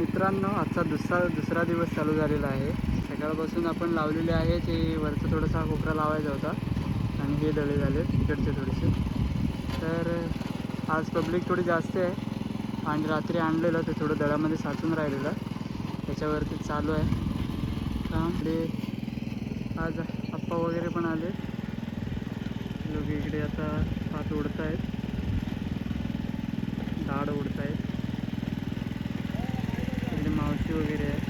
मित्रांनो आजचा दुसरा दुसरा दिवस चालू झालेला आहे. सकाळपासून आपण लावलेले आहे ते वरचा थोडासा कोपरा लावायचा होता. आणि हे दळे झाले तिकडचे थोडेसे. तर आज पब्लिक थोडी जास्त आहे. आणि रात्री आणलेलं ते थोडं दळामध्ये साचून राहिलेलं. त्याच्यावरती चालू आहे. काम आज आप्पा वगैरे पण आले. लोक इकडे आता हात उडत आहेत झाड ओढत आहेत वगैरे आहे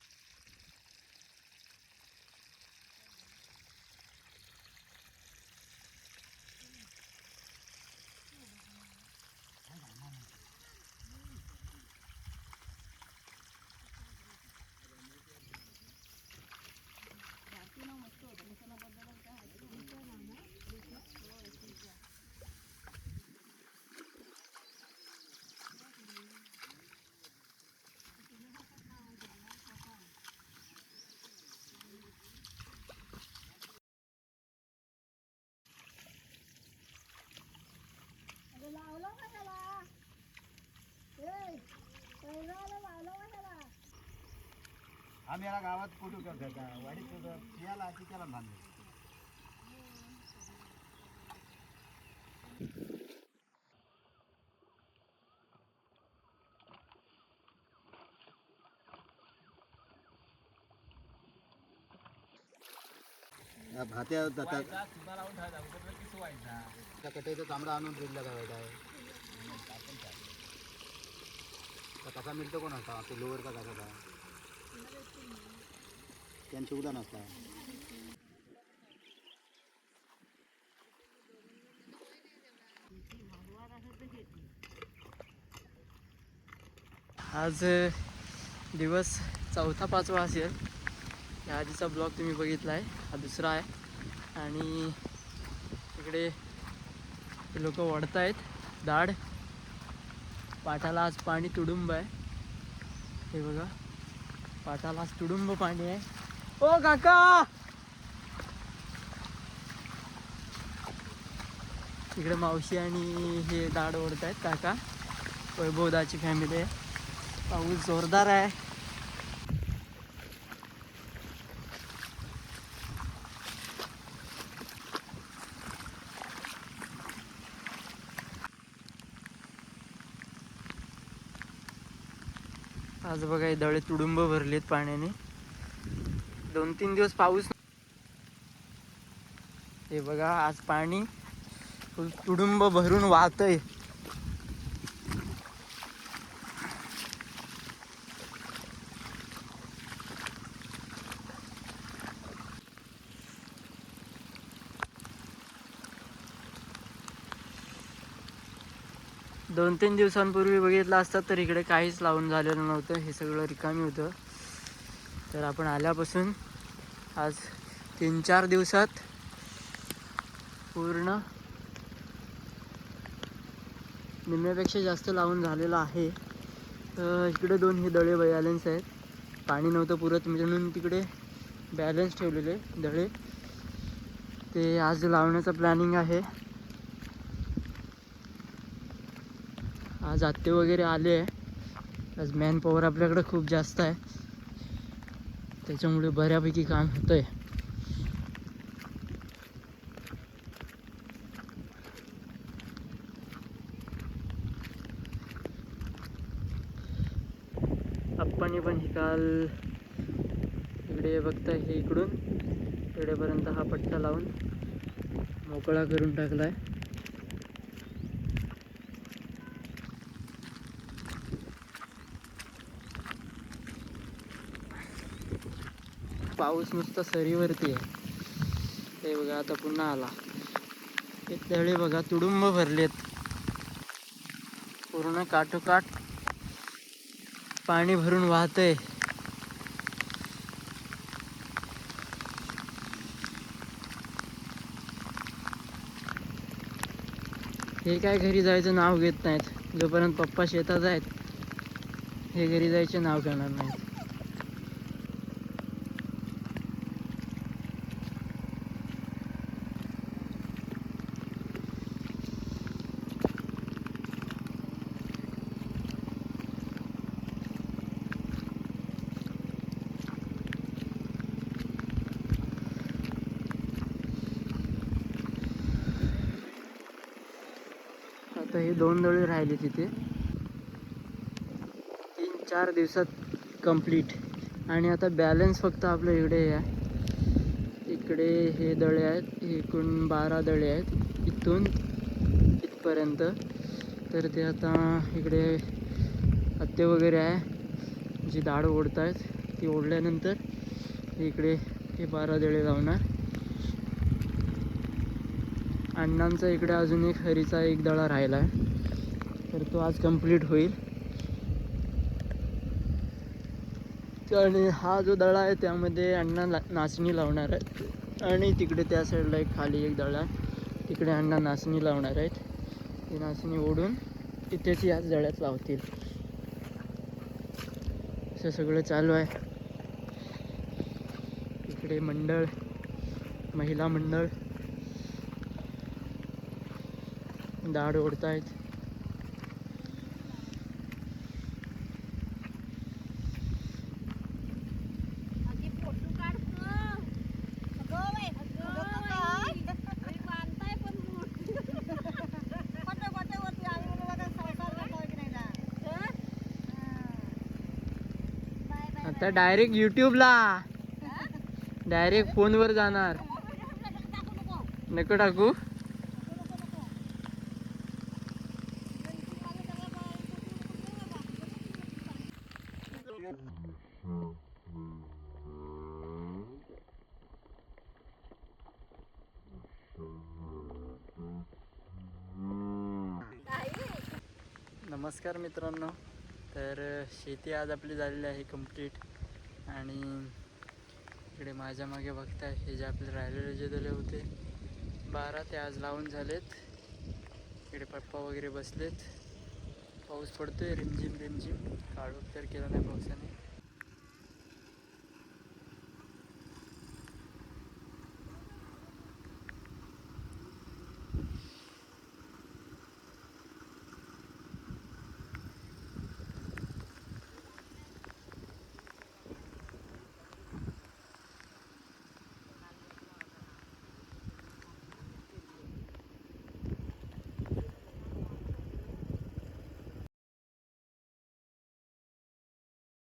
आम्ही याला गावात कुठं करतो का? वाडीत कुठं याला अशी त्याला या भात्या जातात. त्या कटाईचा चांबडा आणून फ्रीजला ठेवायचा आहे? कसा मिळतो कोण होता तो लोवर का कसा त्यांचे उदाहरण असता आज दिवस चौथा पाचवा असेल या आधीचा ब्लॉग तुम्ही बघितला आहे. हा दुसरा आहे. आणि इकडे लोक वडत आहेत दाढ. पाटाला आज पाणी तुडुंब आहे. हे बघा. पाटाला आज तुडुंब पाणी आहे. ओ काका! इकडे मावशी आणि हे दाड ओढत आहेत काका. वैभवदाची फॅमिली आहे. पाऊस जोरदार आहे. आज बघा दळे तुडुंब भरलेत पाण्याने. दोन तीन दिवस पाऊस हे बघा आज पाणी तुडुंब भरून वाहतय. दोन तीन दिवसांपूर्वी बघितलं असतं तर इकडे काहीच लावून झालेलं नव्हतं. हे सगळं रिकामी होतं. तर आपण आल्यापासून आज तीन चार दिवसात पूर्ण निम्म्यापेक्षा जास्त लावून झालेलं आहे. तर इकडे दोन हे दळे बॅलन्स आहेत. पाणी नव्हतं पुरत म्हणून तिकडे बॅलन्स ठेवलेले दळे. ते आज लावण्याचं प्लॅनिंग आहे. आज आत्ते वगैरे आले आहे. आज मॅन पॉवर आपल्याकडे खूप जास्त आहे. त्याच्यामुळे बऱ्यापैकी काम होतंय. आपण पण ही काल इकडे बघताय हे इकडून. इकडेपर्यंत हा पट्टा लावून मोकळा करून टाकला आहे पाऊस नुसता सरीवरती आहे. ते बघा आता पुन्हा आला. त्यावेळी बघा तुडुंब भरलेत. पूर्ण काठोकाठ पाणी भरून वाहतंय. हे काय घरी जायचं नाव घेत नाहीत. जोपर्यंत पप्पा शेतात आहेत हे घरी जायचे नाव घेणार नाहीत. आता हे दोन दळे राहिले तिथे. तीन चार दिवसात कंप्लीट आणि आता बॅलन्स फक्त आपल्या इकडे आहे. इकडे हे दळे आहेत एकूण बारा दळे आहेत. इथून इथपर्यंत. तर ते आता इकडे हत्ते वगैरे आहे. जी डाळ ओढत आहेत ती ओढल्यानंतर इकडे हे बारा दळे लावणार. अण्णांचा इकडे अजून एक हरीचा एक दळा राहिला आहे तर तो आज कंप्लीट होईल. आणि हा जो दळा आहे त्यामध्ये अण्णा ला नाचणी लावणार आहेत. आणि तिकडे त्या साईडला एक खाली एक दळा आहे. तिकडे अण्णा नाचणी लावणार आहेत. ती नाचणी ओढून तिथेच याच दळ्यात लावतील. असं सगळं चालू आहे. इकडे मंडळ महिला मंडळ बाय, बाय, आता डायरेक्ट युट्यूबला डायरेक्ट फोनवर जाणार. नको टाकू नको, नको, नको. गणपतीवाले सगळं बाय, फोटो नको, नको, नको. नमस्कार मित्रांनो. तर शेती आज आपली झालेली आहे कंप्लीट आणि इकडे माझ्या मागे बघताय हे जे आपले राहिलेले जे दिले होते बारा ते आज लावून झालेत. इकडे पप्पा वगैरे बसलेत. पाऊस पडतोय रिमझिम रिमझिम. काळोख तर केला नाही पावसाने.